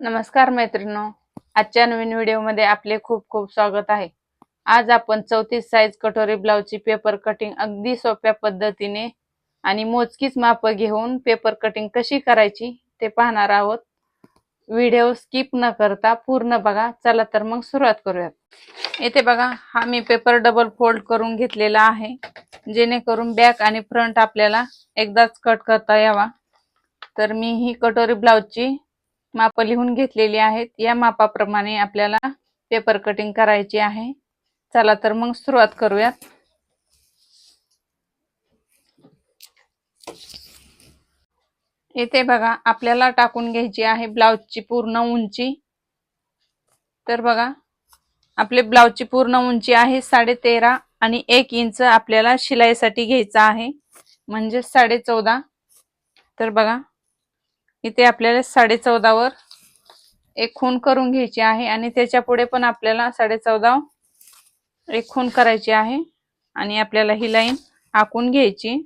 नमस्कार मैत्रिणो आजच्या नवीन व्हिडिओमध्ये आपले खूप खूप स्वागत आहे. आज आपण चौतीस साईज कटोरी ब्लाउजची पेपर कटिंग अगदी सोप्या पद्धतीने आणि मोजकीच माप घेऊन पेपर कटिंग कशी करायची ते पाहणार आहोत. व्हिडिओ स्किप न करता पूर्ण बघा. चला तर मग सुरुवात करूयात. येथे बघा हा मी पेपर डबल फोल्ड करून घेतलेला आहे. जेणेकरून बॅक आणि फ्रंट आपल्याला एकदाच कट करता यावा. तर मी ही कटोरी ब्लाउजची माप लिहून घेतलेली आहेत. या मापाप्रमाणे आपल्याला पेपर कटिंग करायची आहे. चला तर मग सुरुवात करूयात. येथे बघा आपल्याला टाकून घ्यायची आहे ब्लाउजची पूर्ण उंची. तर बघा आपले ब्लाउजची पूर्ण उंची आहे साडे तेरा आणि एक इंच आपल्याला शिलाईसाठी घ्यायचा आहे. म्हणजे साडे चौदा तर बघा इथे आपल्याला साडे चौदावर एक खून करून घ्यायची आहे आणि त्याच्या पुढे पण आपल्याला साडे चौदा एक खून करायची आहे आणि आपल्याला ही लाईन आखून घ्यायची.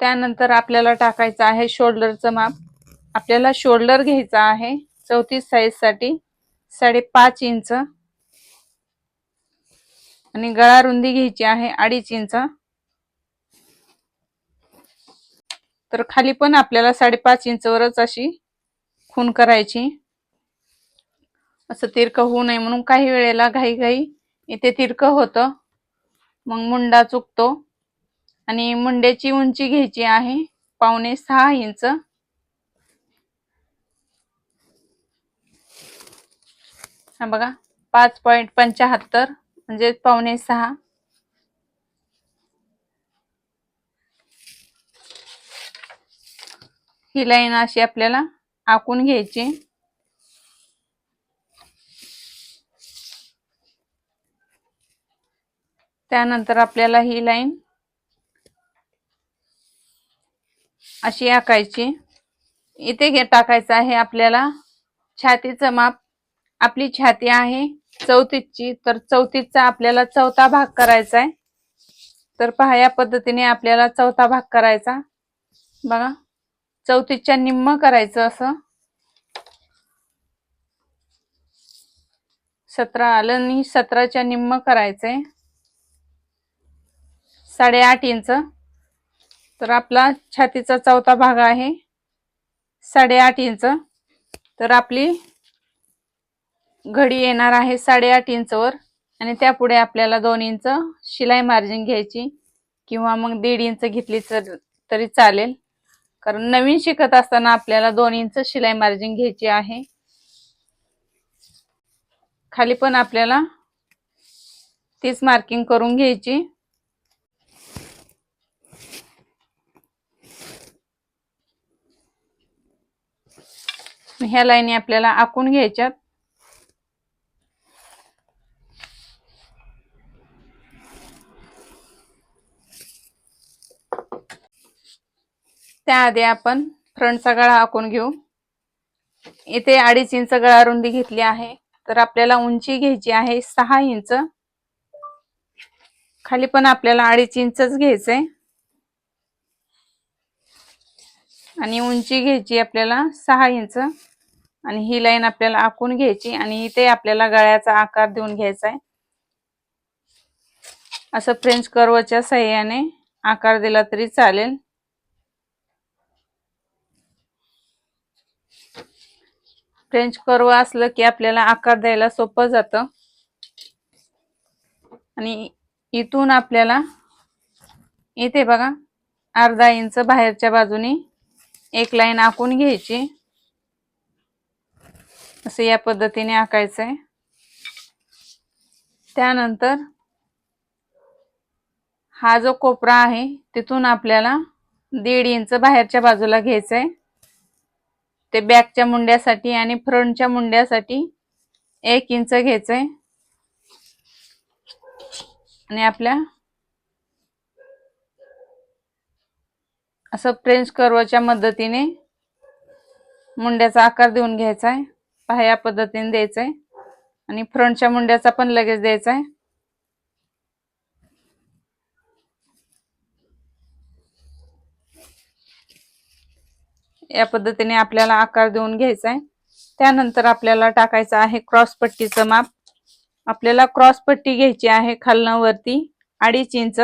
त्यानंतर आपल्याला टाकायचं आहे शोल्डरचं माप. आपल्याला शोल्डर घ्यायचा आहे चौतीस साईजसाठी साडेपाच इंच. आणि गळा रुंदी घ्यायची आहे अडीच इंच. तर खाली पण आपल्याला साडेपाच इंचवरच अशी खून करायची. असं तिरकं होऊ नये म्हणून काही वेळेला घाई घाई इथे तिरकं होतं. मग मुंडा चुकतो. आणि मुंड्याची उंची घ्यायची आहे पावणे सहा इंच. हा बघा पाच पॉईंट पंचाहत्तर म्हणजे पावणे सहा. ही लाईन अशी आपल्याला आखून घ्यायची. त्यानंतर आपल्याला ही लाईन अशी आकायची इथे घे टाकायचं आहे आपल्याला छातीचं माप आपली छाती आहे चौतीसची तर चौतीसचा आपल्याला चौथा भाग करायचा आहे तर पहा या पद्धतीने आपल्याला चौथा भाग करायचा. बघा चौतीसच्या निम्म करायचं असं. सतरा आलं आणि सतराच्या निम्म करायचंय. साडेआठ इंच. तर आपला छातीचा चौथा भाग आहे. साडेआठ इंच. तर आपली घडी येणार आहे साडेआठ इंचवर आणि त्यापुढे आपल्याला दोन इंच शिलाई मार्जिन घ्यायची किंवा मग दीड इंच घेतली तर तरी चालेल. कारण नवीन शिकत असताना आपल्याला दोन इंच शिलाई मार्जिन घ्यायची आहे. खाली पण आपल्याला तीच मार्किंग करून घ्यायची. ह्या लाईनी आपल्याला आखून घ्यायच्यात. त्याआधी आपण फ्रंटचा गळा आखून घेऊ. इथे अडीच इंच गळा रुंदी घेतली आहे. तर आपल्याला उंची घ्यायची आहे सहा इंच. खाली पण आपल्याला अडीच इंचच घ्यायचंय. आणि उंची घ्यायची आपल्याला सहा इंच. आणि ही लाईन आपल्याला आखून घ्यायची आणि इथे आपल्याला गळ्याचा आकार देऊन घ्यायचा आहे असं फ्रेंच कर्वच्या सहाय्याने आकार दिला तरी चालेल. फ्रेंच कर्व असलं की आपल्याला आकार द्यायला सोपं जातं. आणि इथून आपल्याला इथे बघा अर्धा इंच बाहेरच्या बाजूने एक लाईन आखून घ्यायची. असं या पद्धतीने आकायचं आहे त्यानंतर हा जो कोपरा आहे तिथून आपल्याला दीड इंच बाहेरच्या बाजूला घ्यायचं आहे ते बॅकच्या मुंड्यासाठी आणि फ्रंटच्या मुंड्यासाठी एक इंच घ्यायचंय. आणि आपल्या असं फ्रेंच कर्वच्या मदतीने मुंड्याचा आकार देऊन घ्यायचा आहे पहा या पद्धतीने द्यायचा आहे आणि फ्रंटच्या मुंड्याचा पण लगेच द्यायचा आहे या पद्धतीने आपल्याला आकार देऊन घ्यायचा आहे त्यानंतर आपल्याला टाकायचं आहे क्रॉस पट्टीचं माप. आपल्याला क्रॉस पट्टी घ्यायची आहे खालनं वरती अडीच इंच.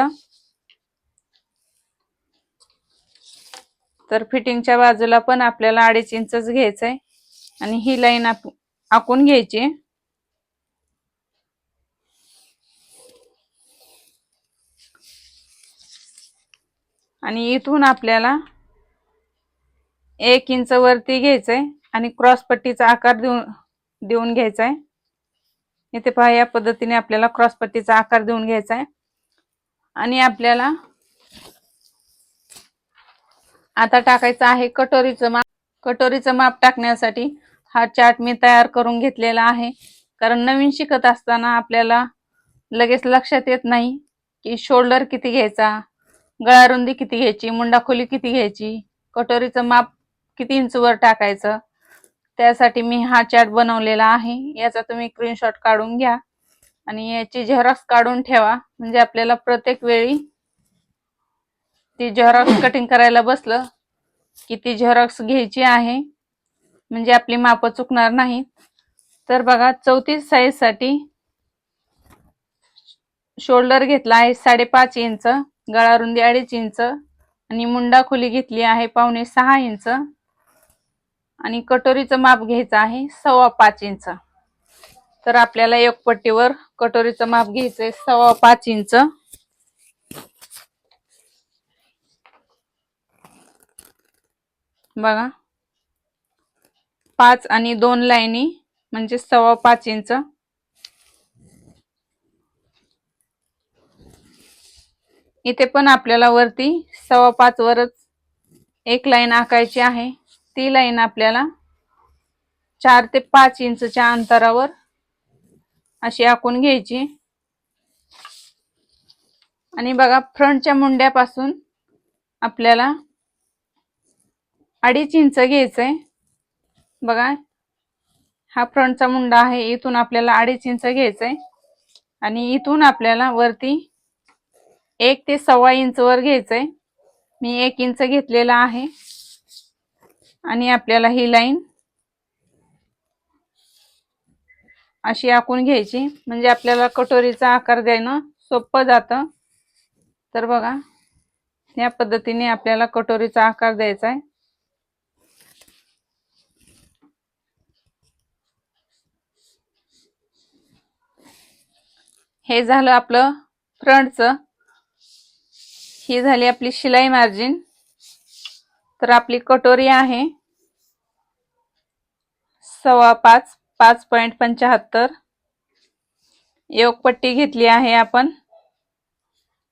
तर फिटिंगच्या बाजूला पण आपल्याला अडीच इंचच घ्यायचंय. आणि ही लाईन आखून घ्यायची. आणि इथून आपल्याला एक इंच वरती घ्यायचंय आणि क्रॉस पट्टीचा आकार देऊन देऊन घ्यायचा आहे इथे पहा या पद्धतीने आपल्याला क्रॉस पट्टीचा आकार देऊन घ्यायचा आहे आणि आपल्याला आता टाकायचं आहे कटोरीचं माप. कटोरीचं माप टाकण्यासाठी हा चार्ट मी तयार करून घेतलेला आहे. कारण नवीन शिकत असताना आपल्याला लगेच लक्षात येत नाही की शोल्डर किती घ्यायचा गळारुंदी किती घ्यायची मुंडा खोली किती घ्यायची कटोरीचं माप किती इंच वर टाकायचं? त्यासाठी मी हा चार्ट बनवलेला आहे. याचा तुम्ही स्क्रीनशॉट काढून घ्या आणि याची झेरॉक्स काढून ठेवा. म्हणजे आपल्याला प्रत्येक वेळी ती झेरॉक्स कटिंग करायला बसलं की ती झेरॉक्स घ्यायची आहे. म्हणजे आपली माप चुकणार नाही. तर बघा चौतीस साईजसाठी शोल्डर घेतला आहे साडेपाच इंच गळा रुंदी अडीच इंच आणि मुंडा खोली घेतली आहे पावणे सहा इंच. आणि कटोरीचं माप घ्यायचं आहे सव्वा पाच इंच. तर आपल्याला एक पट्टीवर कटोरीचं माप घ्यायचंय सव्वा पाच इंच. बघा. पाच आणि दोन लाईनी म्हणजे सव्वा पाच इंच. इथे पण आपल्याला वरती सव्वा पाच वरच एक लाईन आकायची आहे. ती लाईन आपल्याला चार ते पाच इंचच्या अंतरावर अशी आखून घ्यायची. आणि बघा फ्रंटच्या मुंड्यापासून आपल्याला अडीच इंच घ्यायचंय. बघा हा फ्रंटचा मुंडा आहे इथून आपल्याला अडीच इंच घ्यायचंय. आणि इथून आपल्याला वरती एक ते सव्वा इंच वर घ्यायचंय. मी एक इंच घेतलेला आहे. आणि आपल्याला ही लाईन अशी आखून घ्यायची. म्हणजे आपल्याला कटोरीचा आकार द्यायनं सोपं जातं. तर बघा या पद्धतीने आपल्याला कटोरीचा आकार द्यायचा आहे. हे झालं आपलं फ्रंटचं. ही झाली आपली शिलाई मार्जिन. तर आपली कटोरी आहे सव्वा पाच पाच पॉईंट पंच्याहत्तर योगपट्टी घेतली आहे आपण.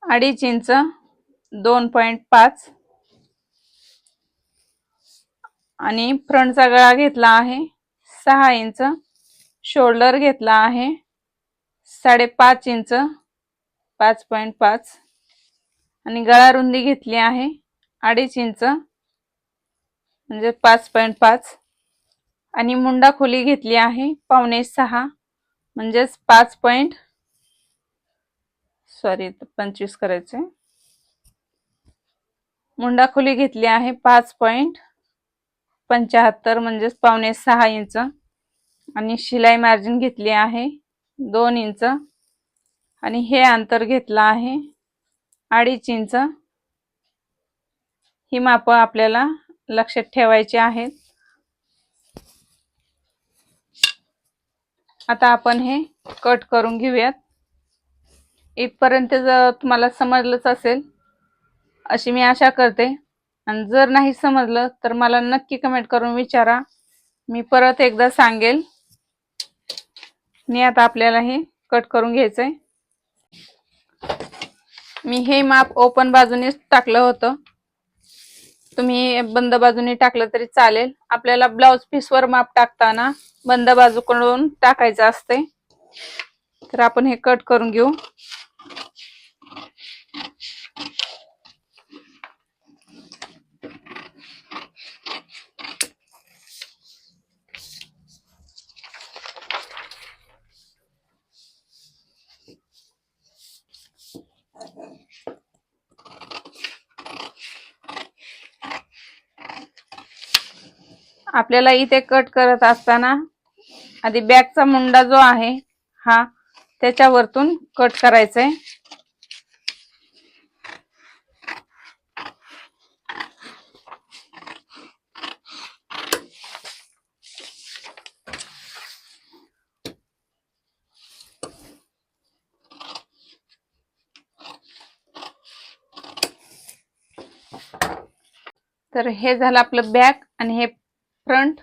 अडीच इंच दोन पॉईंट पाच. आणि फ्रंटचा गळा घेतला आहे. सहा इंच शोल्डर घेतला आहे. साडेपाच इंच पाच पॉईंट पाच. आणि गळा रुंदी घेतली आहे. अडीच इंच म्हणजे पाच पॉईंट पाच. आणि मुंडा खोली घेतली आहे पावणे सहा म्हणजेच पाच पॉईंट सॉरी पंचवीस करायचे. मुंडा खोली घेतली आहे पाच पॉईंट पंच्याहत्तर म्हणजेच पावणे सहा इंच. आणि शिलाई मार्जिन घेतली आहे दोन इंच. आणि हे अंतर घेतलं आहे अडीच इंच. ही माप आपल्याला लक्षात ठेवायचे आहेत. आता आपण हे कट करून घेऊयात. इथपर्यंत जर तुम्हाला समजलंच असेल अशी मी आशा करते. आणि जर नाही समजलं तर मला नक्की कमेंट करून विचारा. मी परत एकदा सांगेल. मी आता आपल्याला हे कट करून घ्यायचंय. मी हे माप ओपन बाजूनेच टाकलं होतं. तुम्ही बंद बाजूने टाकलं तरी चालेल. आपल्याला ब्लाउज पीसवर माप टाकताना बंद बाजूकडून टाकायचं असते तर आपण हे कट करून घेऊ. आपल्याला इथे कट करत असताना आधी बॅगचा मुंडा जो आहे हा त्याच्यावरतून कट करायचा आहे तर हे झालं आपलं बॅक आणि हे फ्रंट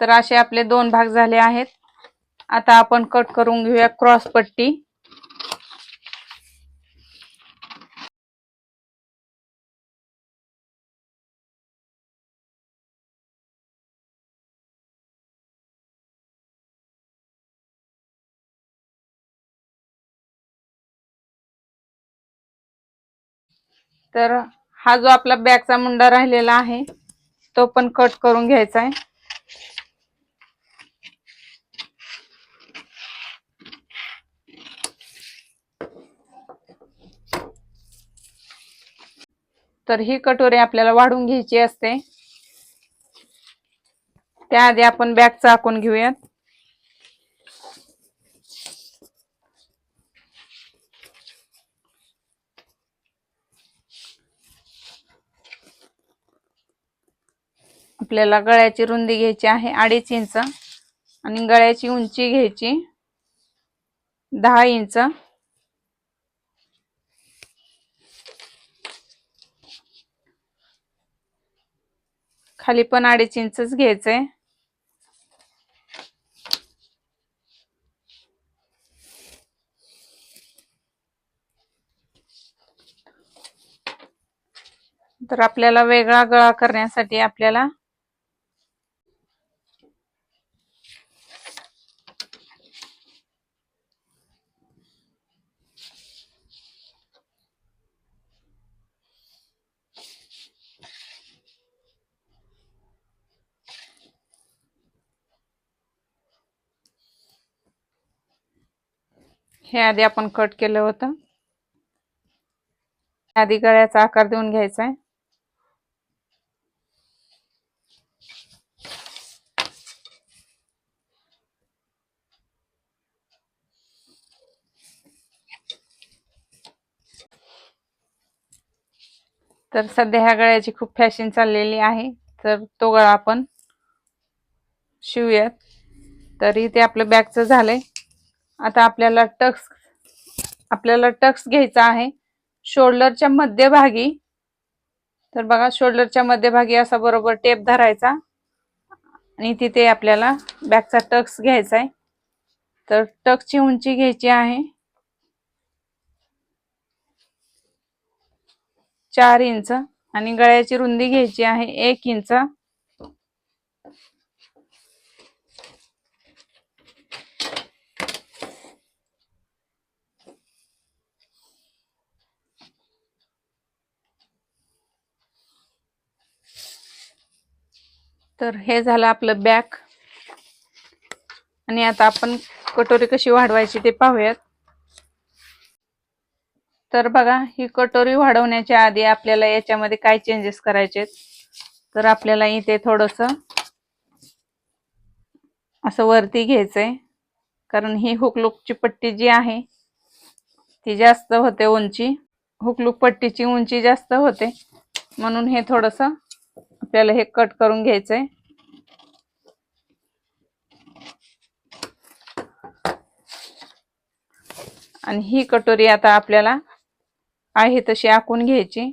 तर असे आपले दोन भाग झाले आहेत. आता आपण कट करून घेऊया क्रॉस पट्टी. तर हा जो आपला बॅगचा मुंडा राहिलेला आहे तो पण कट करून घ्यायचा आहे तर ही कटोरी आपल्याला वाढून घ्यायची असते. त्याआधी आपण बॅग चाकून घेऊयात. आपल्याला गळ्याची रुंदी घ्यायची आहे अडीच इंच. आणि गळ्याची उंची घ्यायची दहा इंच. खाली पण अडीच इंचच घ्यायचंय. तर आपल्याला वेगळा गळा करण्यासाठी आपल्याला हे आधी आपण कट केलं होतं. आधी गळ्याचा आकार देऊन घ्यायचा आहे. तर सध्या ह्या गळ्याची खूप फॅशन चाललेली आहे. तर तो गळा आपण शिवूयात. तर इथे आपलं बॅगचं झालंय. आता आपल्याला टक्स आपल्याला टक्स घ्यायचा आहे. शोल्डरच्या मध्यभागी तर बघा शोल्डरच्या मध्यभागी असा बरोबर टेप धरायचा. आणि तिथे आपल्याला बॅगचा टक्स घ्यायचा आहे. तर टक्सची उंची घ्यायची आहे. चार इंच. आणि गळ्याची रुंदी घ्यायची आहे एक इंच. तर हे झालं आपलं बॅक. आणि आता आपण कटोरी कशी वाढवायची ते पाहूयात. तर बघा ही कटोरी वाढवण्याच्या आधी आपल्याला याच्यामध्ये काय चेंजेस करायचे तर आपल्याला इथे थोडस असं वरती घ्यायचंय. कारण ही हुकलूकची पट्टी जी आहे ती जास्त होते उंची. हुकलूक पट्टीची उंची जास्त होते. म्हणून हे थोडंसं आपल्याला हे कट करून घ्यायचंय. आणि ही कटोरी आता आपल्याला आहे तशी आखून घ्यायची.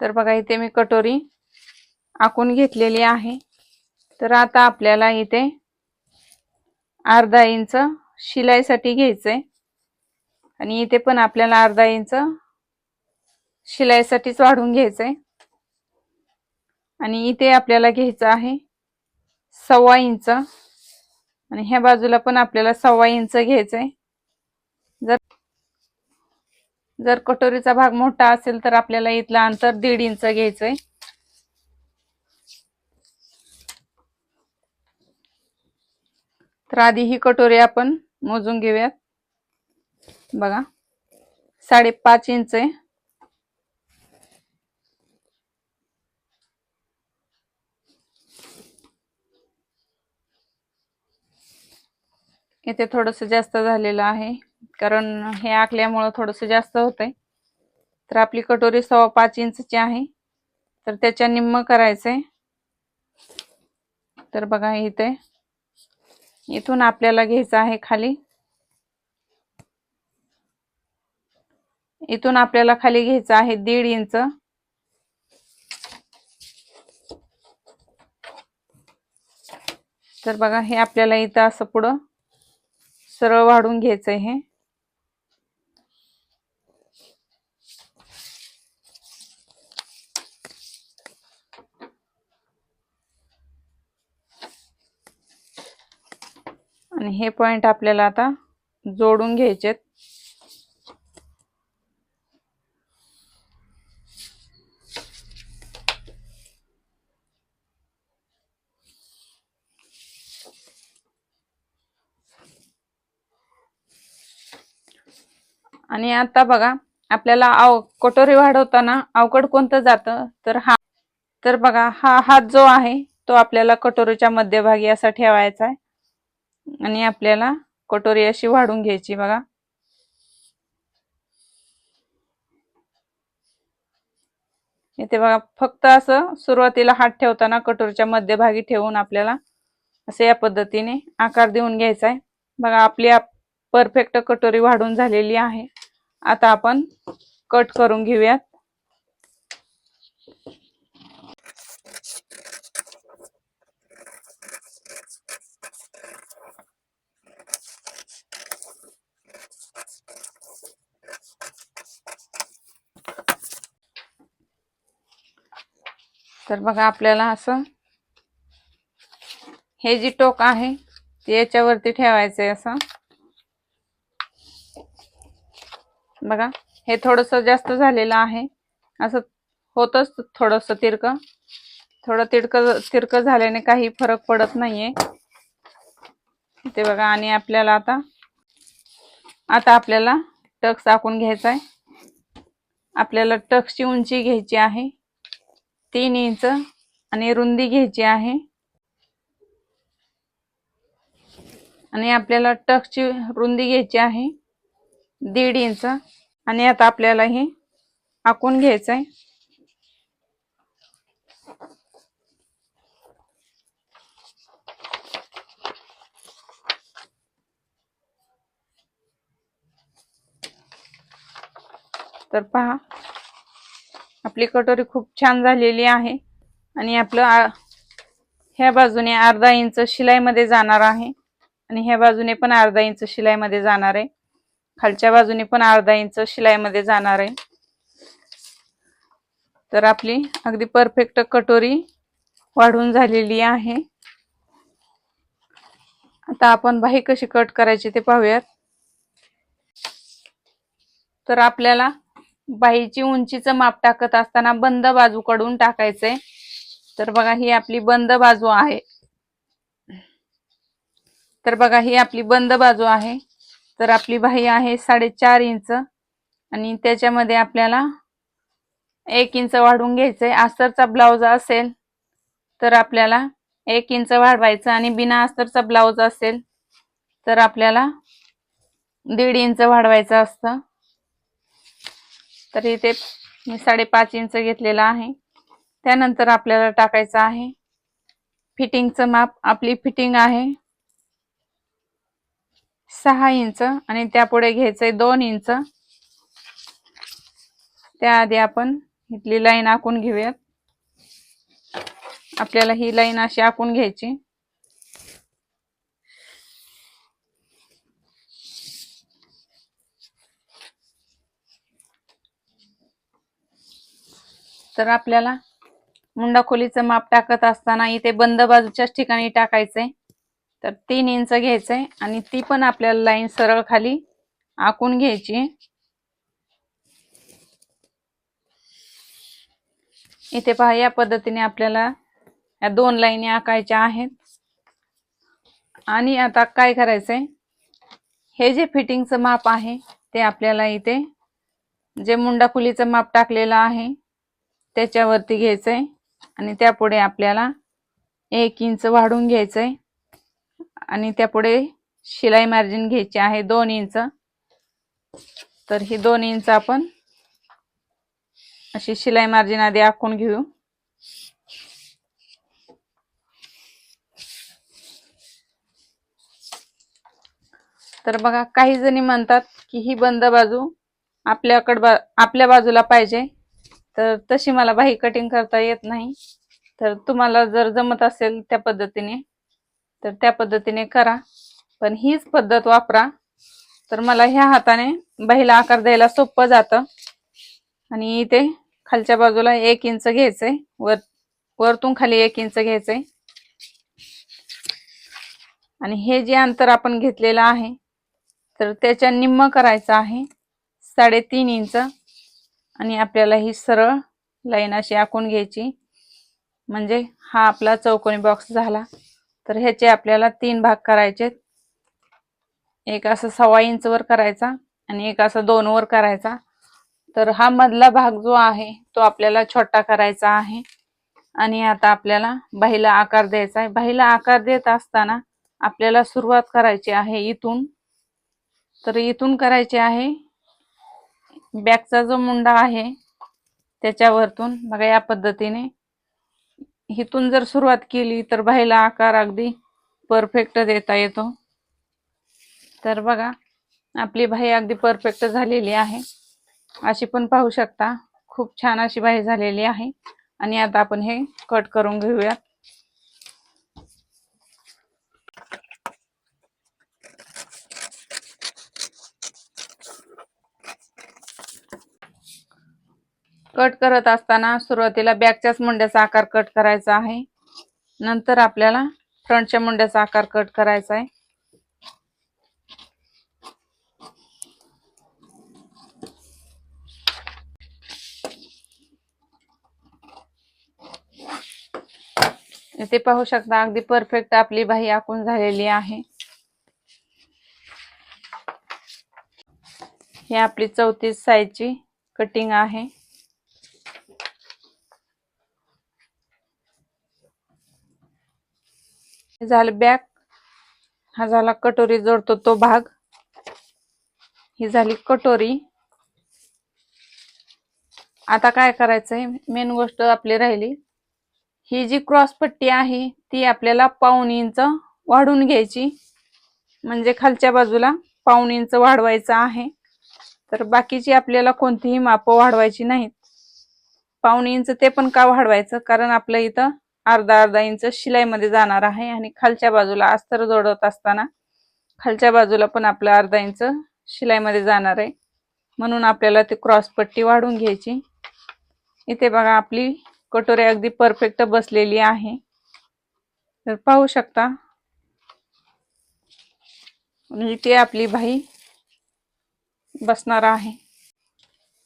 तर बघा इथे मी कटोरी आखून घेतलेली आहे. तर आता आपल्याला इथे अर्धा इंच शिलाईसाठी घ्यायचंय. आणि इथे पण आपल्याला अर्धा इंच शिलाईसाठीच वाढून घ्यायचंय. आणि इथे आपल्याला घ्यायचं आहे सव्वा इंच. आणि ह्या बाजूला पण आपल्याला सव्वा इंच घ्यायचंय. जर जर कटोरीचा भाग मोठा असेल तर आपल्याला इथलं अंतर दीड इंच घ्यायचंय. तर आधी ही कटोरी आपण मोजून घेऊयात. बघा. साडेपाच इंच आहे. इथे थोडस जास्त झालेलं आहे कारण हे आखल्यामुळं थोडस जास्त होतंय. तर आपली कटोरी सव्वा पाच इंचची आहे. तर त्याच्या निम्म करायचंय. तर बघा इथे. इथून आपल्याला घ्यायचं आहे खाली. इथून आपल्याला खाली घ्यायचं आहे दीड इंच. तर बघा हे आपल्याला इथं असं पुढं सरळ वाढून घ्यायचं हे आणि हे पॉइंट आपल्याला आता जोडून घ्यायचेत. आणि आता बघा आपल्याला आव कटोरी वाढवताना अवघड कोणतं जातं? तर हा तर बघा हा हात जो आहे तो आपल्याला कटोरीच्या मध्यभागी असा ठेवायचा आहे. आणि आपल्याला कटोरी अशी वाढून घ्यायची बघा. इथे बघा फक्त असं सुरुवातीला हात ठेवताना कटोरीच्या मध्यभागी ठेवून आपल्याला असं या पद्धतीने आकार देऊन घ्यायचा आहे. बघा आपली परफेक्ट कटोरी वाढून झालेली आहे. आता आपण कट करून घेऊयात. तर बघा आपल्याला असं हे जी टोक आहे ते याच्यावरती आहे असं. बघा हे थोडस जास्त झालेलं आहे. असं होतच थोडस तिरक. थोडं तिरकं तिरक झाल्याने काही फरक पडत नाहीये. ते बघा आणि आपल्याला आता आता आपल्याला टक्स आखून घ्यायचा आहे आपल्याला टक्सची उंची घ्यायची आहे. तीन इंच आणि रुंदी घ्यायची आहे. आणि आपल्याला टकची रुंदी घ्यायची आहे. दीड इंच. आणि आता आपल्याला हे आखून घ्यायचं आहे. तर पहा आपली कटोरी खूप छान झालेली आहे. आणि आपलं ह्या बाजूने अर्धा इंच शिलाईमध्ये जाणार आहे. आणि ह्या बाजूने पण अर्धा इंच शिलाईमध्ये जाणार आहे. खालच्या बाजूने पण अर्धा इंच शिलाईमध्ये जाणार आहे. तर आपली अगदी परफेक्ट कटोरी वाढून झालेली आहे. आता आपण बाही कशी कट करायची ते पाहूयात. तर आपल्याला बाहीची उंचीचं माप टाकत असताना बंद बाजूकडून टाकायचंय. तर बघा ही आपली बंद बाजू आहे. तर बघा ही आपली बंद बाजू आहे. तर आपली बाही आहे साडेचार इंच आणि त्याच्यामध्ये आपल्याला एक इंच वाढवून घ्यायचंय. अस्तरचा ब्लाउज असेल तर आपल्याला एक इंच वाढवायचं आणि बिना अस्तरचा ब्लाउज असेल तर आपल्याला दीड इंच वाढवायचं असतं. तर इथे मी साडेपाच इंच घेतलेला आहे. त्यानंतर आपल्याला टाकायचं आहे. फिटिंगचं माप आपली फिटिंग आहे. सहा इंच आणि त्यापुढे घ्यायचंय दोन इंच. त्याआधी आपण इथली लाईन आखून घेऊयात. आपल्याला ही लाईन अशी आखून घ्यायची. तर आपल्याला मुंडा खोलीचं माप टाकत असताना इथे बंद बाजूच्याच ठिकाणी टाकायचंय. तर तीन इंच घ्यायचंय आणि ती पण आपल्याला लाईन सरळ खाली आखून घ्यायची. इथे पहा या पद्धतीने आपल्याला या दोन लाईनी आखायच्या आहेत. आणि आता काय करायचंय? हे जे फिटिंगचं माप आहे ते आपल्याला इथे जे मुंडा फुलीचं माप टाकलेलं आहे त्याच्यावरती घ्यायचंय. आणि त्यापुढे आपल्याला एक इंच वाढून घ्यायचंय. आणि त्यापुढे शिलाई मार्जिन घ्यायची आहे दोन इंच. तर ही दोन इंच आपण अशी शिलाई मार्जिन आधी आखून घेऊ. तर बघा काही जणी म्हणतात की ही बंद बाजू आपल्याकडं बा आपल्या बाजूला पाहिजे. तर तशी मला बाही कटिंग करता येत नाही. तर तुम्हाला जर जमत असेल त्या पद्धतीने तर त्या पद्धतीने करा. पण हीच पद्धत वापरा. तर मला ह्या हाताने बाहीला आकार द्यायला सोपं जातं. आणि इथे खालच्या बाजूला एक इंच घ्यायचंय. वर वरतून खाली एक इंच घ्यायचंय. आणि हे जे अंतर आपण घेतलेलं आहे तर त्याच्या निम्म करायचं आहे साडेतीन इंच. आणि आपल्याला ही सरळ लाईन अशी आखून घ्यायची. म्हणजे हा आपला चौकोनी बॉक्स झाला. तर ह्याचे आपल्याला तीन भाग करायचे एक असं सव्वा इंच वर करायचा आणि एक असं दोन वर करायचा. तर हा मधला भाग जो आहे तो आपल्याला छोटा करायचा आहे. आणि आता आपल्याला बाहीला आकार द्यायचा आहे. बाहीला आकार देत असताना आपल्याला सुरुवात करायची आहे इथून. तर इथून करायची आहे बॅकचा जो मुंडा आहे त्याच्यावरतून बघा या पद्धतीने. इथून जर सुरुवात केली तर बाहीला आकार अगदी परफेक्ट देता येतो. तर बघा आपली बाही अगदी परफेक्ट झालेली आहे. अशी पण पाहू शकता खूप छान अशी बाही झालेली आहे. आणि आता आपण हे कट करून घेऊयात. कट करत असताना सुरुवातीला बॅकच्याच मुंड्याचा आकार कट करायचा आहे. नंतर आपल्याला फ्रंटच्या मुंड्याचा आकार कट करायचा आहे. इथे पाहू शकता अगदी परफेक्ट आपली बाही आखून झालेली आहे. ही आपली चौतीस साईजची कटिंग आहे. झालं बॅक. हा झाला कटोरी जोडतो तो भाग. ही झाली कटोरी. आता काय करायचंय? मेन गोष्ट आपली राहिली. ही जी क्रॉस पट्टी आहे ती आपल्याला पाऊन इंच वाढून घ्यायची. म्हणजे खालच्या बाजूला पाऊन इंच वाढवायचं आहे. तर बाकीची आपल्याला कोणतीही मापं वाढवायची नाहीत. पाऊन इंच ते पण का वाढवायचं? कारण आपलं इथं अर्धा अर्धा इंच शिलाईमध्ये जाणार आहे आणि खालच्या बाजूला अस्तर जोडत असताना खालच्या बाजूला पण आपलं अर्धा इंच शिलाईमध्ये जाणार आहे. म्हणून आपल्याला ती क्रॉस पट्टी वाढून घ्यायची. इथे बघा आपली कटोरी अगदी परफेक्ट बसलेली आहे. तर पाहू शकता. इथे आपली भाई बसणार आहे.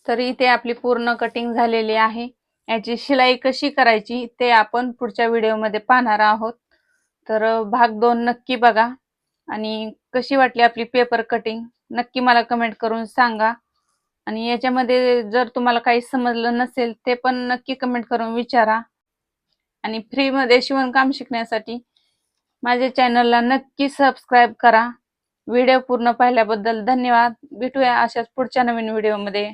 तर इथे आपली पूर्ण कटिंग झालेली आहे. याची शिलाई कशी करायची ते आपण पुढच्या व्हिडिओमध्ये पाहणार आहोत. तर भाग दोन नक्की बघा. आणि कशी वाटली आपली पेपर कटिंग नक्की मला कमेंट करून सांगा. आणि याच्यामध्ये जर तुम्हाला काही समजलं नसेल ते पण नक्की कमेंट करून विचारा. आणि फ्रीमध्ये शिवणकाम शिकण्यासाठी माझ्या चॅनलला नक्की सबस्क्राईब करा. व्हिडिओ पूर्ण पाहिल्याबद्दल धन्यवाद. भेटूया अशाच पुढच्या नवीन व्हिडिओमध्ये.